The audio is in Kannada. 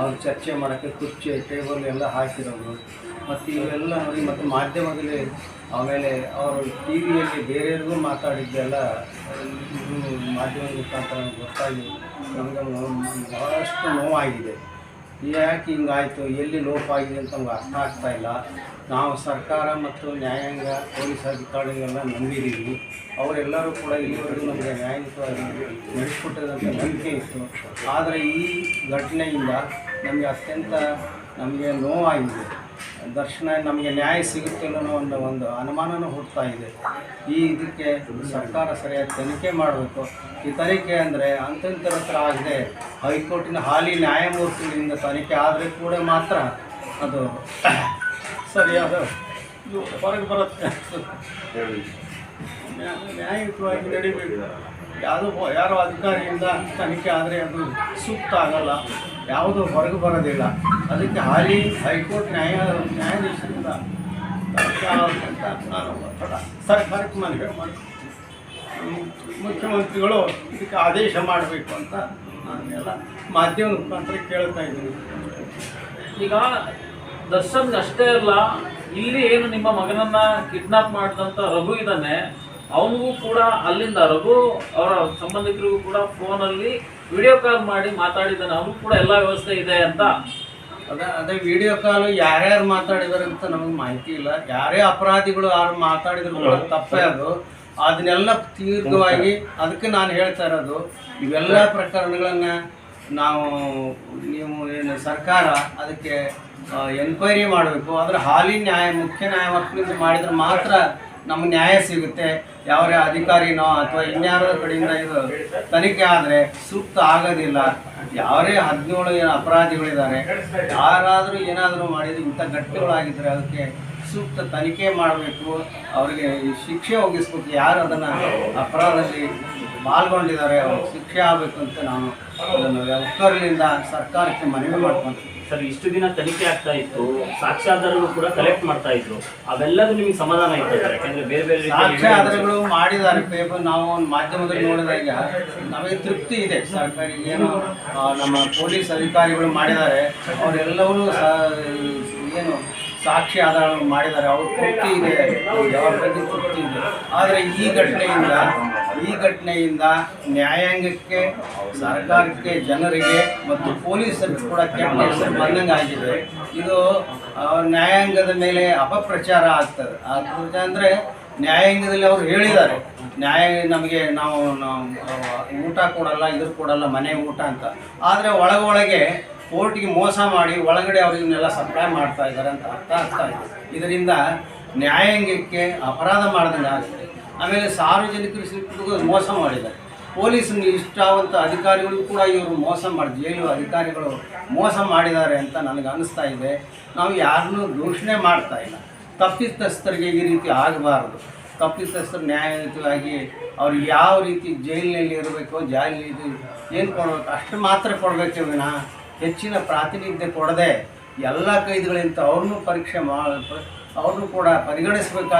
ಅವ್ರು ಚರ್ಚೆ ಮಾಡೋಕ್ಕೆ ಕುರ್ಚಿ, ಟೇಬಲ್ ಎಲ್ಲ ಹಾಕಿರೋರು. ಮತ್ತು ಇವೆಲ್ಲ ನೋಡಿ ಮತ್ತು ಮಾಧ್ಯಮದಲ್ಲಿ ಆಮೇಲೆ ಅವರು ಟಿ ವಿಯಲ್ಲಿ ಬೇರೆಯವ್ರಿಗೂ ಮಾತಾಡಿದ್ದೆಲ್ಲ ಮಾಧ್ಯಮದ ಮುಖಾಂತರ ಗೊತ್ತಾಗಿ ನಮಗೆ ಬಹಳಷ್ಟು ನೋವಾಗಿದೆ. ಯಾಕೆ ಹಿಂಗಾಯಿತು. ಎಲ್ಲಿ ಲೋಪ ಆಗಿದೆ ಅಂತ ನಮ್ಗೆ ಅರ್ಥ ಆಗ್ತಾ ಇಲ್ಲ. ನಾವು ಸರ್ಕಾರ ಮತ್ತು ನ್ಯಾಯಾಂಗ, ಪೊಲೀಸ್ ಅಧಿಕಾರಿಗಳೆಲ್ಲ ನಂಬಿದ್ದೀವಿ ಅವರೆಲ್ಲರೂ ಕೂಡ ಇಲ್ಲಿವರೆಗೂ ನಮಗೆ ನ್ಯಾಯಯುತವಾಗಿ ನಡೆಸಿಕೊಟ್ಟಿದಂಥ ನಂಬಿಕೆ ಇತ್ತು. ಆದರೆ ಈ ಘಟನೆಯಿಂದ ನಮಗೆ ಅತ್ಯಂತ ನಮಗೆ ನೋವಾಗಿದೆ. ದರ್ಶನ ನಮಗೆ ನ್ಯಾಯ ಸಿಗುತ್ತೆ ಅನ್ನೋ ಒಂದು ಒಂದು ಅನುಮಾನನೂ ಹುಡ್ತಾ ಇದೆ. ಈ ಇದಕ್ಕೆ ಸರ್ಕಾರ ಸರಿಯಾಗಿ ತನಿಖೆ ಮಾಡಬೇಕು. ಈ ತನಿಖೆ ಅಂದರೆ ಅಂತಂತರ ಹತ್ರ ಆಗದೆ. ಹೈಕೋರ್ಟಿನ ಹಾಲಿ ನ್ಯಾಯಮೂರ್ತಿಗಳಿಂದ ತನಿಖೆ ಆದರೆ ಕೂಡ ಮಾತ್ರ ಅದು ಸರಿಯಾದ ಹೊರಗೆ ಬರುತ್ತೆ. ನ್ಯಾಯಯುತವಾಗಿ ನಡಿಬೇಕು ಯಾವುದೋ ಯಾರು ಅಧಿಕಾರಿಯಿಂದ ತನಿಖೆ ಆದರೆ ಅದು ಸೂಕ್ತ ಆಗಲ್ಲ. ಯಾವುದೂ ಹೊರಗೆ ಬರೋದಿಲ್ಲ. ಅದಕ್ಕೆ ಹಾಲಿ ಹೈಕೋರ್ಟ್ ನ್ಯಾಯ ನ್ಯಾಯಾಧೀಶರಿಂದ ನಾನು ಒತ್ತಡ ಸರ್ಕಾರಕ್ಕೆ ಮನವಿ ಮುಖ್ಯಮಂತ್ರಿಗಳು ಇದಕ್ಕೆ ಆದೇಶ ಮಾಡಬೇಕು ಅಂತ ನಾನು ಎಲ್ಲ ಮಾಧ್ಯಮದ ಮುಖಾಂತರ ಕೇಳ್ತಾ ಇದ್ದೀನಿ. ಈಗ ದರ್ಶನ್ ಅಷ್ಟೇ ಅಲ್ಲ ಇಲ್ಲಿ ಏನು ನಿಮ್ಮ ಮಗನನ್ನ ಕಿಡ್ನಾಪ್ ಮಾಡಿದಂತ ರಘು ಇದ್ದಾನೆ ಅವನಿಗೂ ಕೂಡ ಅಲ್ಲಿಂದ ರಘು ಅವರ ಸಂಬಂಧಿಕರಿಗೂ ಕೂಡ ಫೋನಲ್ಲಿ ವಿಡಿಯೋ ಕಾಲ್ ಮಾಡಿ ಮಾತಾಡಿದ್ದಾನೆ ಅವನು ಕೂಡ ಎಲ್ಲ ವ್ಯವಸ್ಥೆ ಇದೆ ಅಂತ. ಅದೇ ಅದೇ ವಿಡಿಯೋ ಕಾಲ್ ಯಾರ್ಯಾರು ಮಾತಾಡಿದಾರೆ ಅಂತ ನಮಗೆ ಮಾಹಿತಿ ಇಲ್ಲ. ಯಾರೇ ಅಪರಾಧಿಗಳು ಯಾರು ಮಾತಾಡಿದ್ರು ತಪ್ಪೇ ಅದು. ಅದನ್ನೆಲ್ಲ ತೀರ್ಘವಾಗಿ ಅದಕ್ಕೆ ನಾನು ಹೇಳ್ತಾ ಇರೋದು ಇವೆಲ್ಲ ಪ್ರಕರಣಗಳನ್ನ ನಾವು ನೀವು ಏನು ಸರ್ಕಾರ ಅದಕ್ಕೆ ಎನ್ಕ್ವೈರಿ ಮಾಡಬೇಕು. ಆದರೆ ಹಾಲಿ ನ್ಯಾಯ, ಮುಖ್ಯ ನ್ಯಾಯಮೂರ್ತಿಗಳಿಂದ ಮಾಡಿದ್ರೆ ಮಾತ್ರ ನಮ್ಗೆ ನ್ಯಾಯ ಸಿಗುತ್ತೆ. ಯಾವ್ಯಾವ ಅಧಿಕಾರಿನೋ ಅಥವಾ ಇನ್ಯಾರ ಕಡೆಯಿಂದ ಇದು ತನಿಖೆ ಆದರೆ ಸೂಕ್ತ ಆಗೋದಿಲ್ಲ. ಯಾರೇ ಹದಿನೇಳು ಅಪರಾಧಿಗಳಿದ್ದಾರೆ, ಯಾರಾದರೂ ಏನಾದರೂ ಮಾಡಿದ್ರು ಇಂಥ ಘಟನೆಗಳಾಗಿದ್ದರೆ ಅದಕ್ಕೆ ಸೂಕ್ತ ತನಿಖೆ ಮಾಡಬೇಕು ಅವರಿಗೆ ಶಿಕ್ಷೆ ಒಗ್ಗಿಸ್ಬೇಕು ಯಾರು ಅದನ್ನು ಅಪರಾಧದಲ್ಲಿ ಪಾಲ್ಗೊಂಡಿದ್ದಾರೆ ಅವ್ರಿಗೆ ಶಿಕ್ಷೆ ಆಗಬೇಕು ಅಂತ ನಾನು ಅದನ್ನು ಒಕ್ಕರ್ಲಿಂದ ಸರ್ಕಾರಕ್ಕೆ ಮನವಿ ಮಾಡ್ಕೊಂತೀನಿ. ಸರ್ ಇಷ್ಟು ದಿನ ತನಿಖೆ ಆಗ್ತಾ ಇತ್ತು ಸಾಕ್ಷ್ಯಾಧಾರಗಳು ಕೂಡ ಕಲೆಕ್ಟ್ ಮಾಡ್ತಾ ಇದ್ರು. ಅವೆಲ್ಲದೂ ನಿಮಗೆ ಸಮಾಧಾನ ಇತ್ತು ಯಾಕಂದ್ರೆ ಬೇರೆ ಬೇರೆ ಸಾಕ್ಷ್ಯಾಧಾರಗಳು ಸಾಕ್ಷ್ಯ ಮಾಡಿದ್ದಾರೆ ಪೇಪರ್ ನಾವು ಒಂದು ಮಾಧ್ಯಮದಲ್ಲಿ ನೋಡಿದಾಗ ನಮಗೆ ತೃಪ್ತಿ ಇದೆ ಸರ್ಕಾರಿ ಏನು ನಮ್ಮ ಪೊಲೀಸ್ ಅಧಿಕಾರಿಗಳು ಮಾಡಿದ್ದಾರೆ ಅವರೆಲ್ಲವರು ಏನು ಸಾಕ್ಷಿ ಆಧಾರವನ್ನು ಮಾಡಿದ್ದಾರೆ. ಅವ್ರ ತೃಪ್ತಿ ಇದೆ. ಅವ್ರ ಬಗ್ಗೆ ತೃಪ್ತಿ ಇದೆ? ಆದರೆ ಈ ಘಟನೆಯಿಂದ ಈ ಘಟನೆಯಿಂದ ನ್ಯಾಯಾಂಗಕ್ಕೆ, ಸರ್ಕಾರಕ್ಕೆ, ಜನರಿಗೆ ಮತ್ತು ಪೊಲೀಸರಿಗೆ ಕೂಡ ಕೆಟ್ಟ ಆಗಿದೆ. ಇದು ನ್ಯಾಯಾಂಗದ ಮೇಲೆ ಅಪಪ್ರಚಾರ ಆಗ್ತದೆ. ಆಗ್ತದೆ ಅಂದರೆ ನ್ಯಾಯಾಂಗದಲ್ಲಿ ಅವರು ಹೇಳಿದ್ದಾರೆ. ನ್ಯಾಯ, ನಮಗೆ ನಾವು ಊಟ ಕೊಡಲ್ಲ ಇದ್ರ ಕೊಡಲ್ಲ, ಮನೆ ಊಟ ಅಂತ. ಆದರೆ ಒಳಗೊಳಗೆ ಕೋರ್ಟಿಗೆ ಮೋಸ ಮಾಡಿ ಒಳಗಡೆ ಅವ್ರಿಗನ್ನೆಲ್ಲ ಸಪ್ಲೈ ಮಾಡ್ತಾ ಇದ್ದಾರೆ ಅಂತ ಅರ್ಥ ಆಗ್ತಾ ಇದೆ. ಇದರಿಂದ ನ್ಯಾಯಾಂಗಕ್ಕೆ ಅಪರಾಧ ಮಾಡ್ದಂಗೆ ಆಗುತ್ತೆ. ಆಮೇಲೆ ಸಾರ್ವಜನಿಕರು ಸಿಕ್ಕಿಗೂ ಮೋಸ ಮಾಡಿದ್ದಾರೆ. ಪೊಲೀಸ್ ಇಷ್ಟಾವಂಥ ಅಧಿಕಾರಿಗಳು ಕೂಡ ಇವರು ಮೋಸ ಮಾಡಿ ಜೈಲು ಅಧಿಕಾರಿಗಳು ಮೋಸ ಮಾಡಿದ್ದಾರೆ ಅಂತ ನನಗೆ ಅನ್ನಿಸ್ತಾ ಇದೆ. ನಾವು ಯಾರನ್ನೂ ದೂಷಣೆ ಮಾಡ್ತಾ ಇಲ್ಲ. ತಪ್ಪಿತಸ್ಥರಿಗೆ ಈ ರೀತಿ ಆಗಬಾರ್ದು. ತಪ್ಪಿತಸ್ಥರು ನ್ಯಾಯಯುತವಾಗಿ ಅವ್ರು ಯಾವ ರೀತಿ ಜೈಲಿನಲ್ಲಿ ಇರಬೇಕು, ಜೈಲಿನಲ್ಲಿ ಏನು ಕೊಡಬೇಕು, ಅಷ್ಟು ಮಾತ್ರ ಕೊಡಬೇಕು ವಿನಃ ಹೆಚ್ಚಿನ ಪ್ರಾತಿನಿಧ್ಯ ಕೊಡದೆ ಎಲ್ಲ ಕೈದಿಗಳಿಂತ ಅವ್ರನ್ನೂ ಪರೀಕ್ಷೆ ಮಾ ಅವ್ರನ್ನೂ ಕೂಡ ಪರಿಗಣಿಸಬೇಕಾಗಿ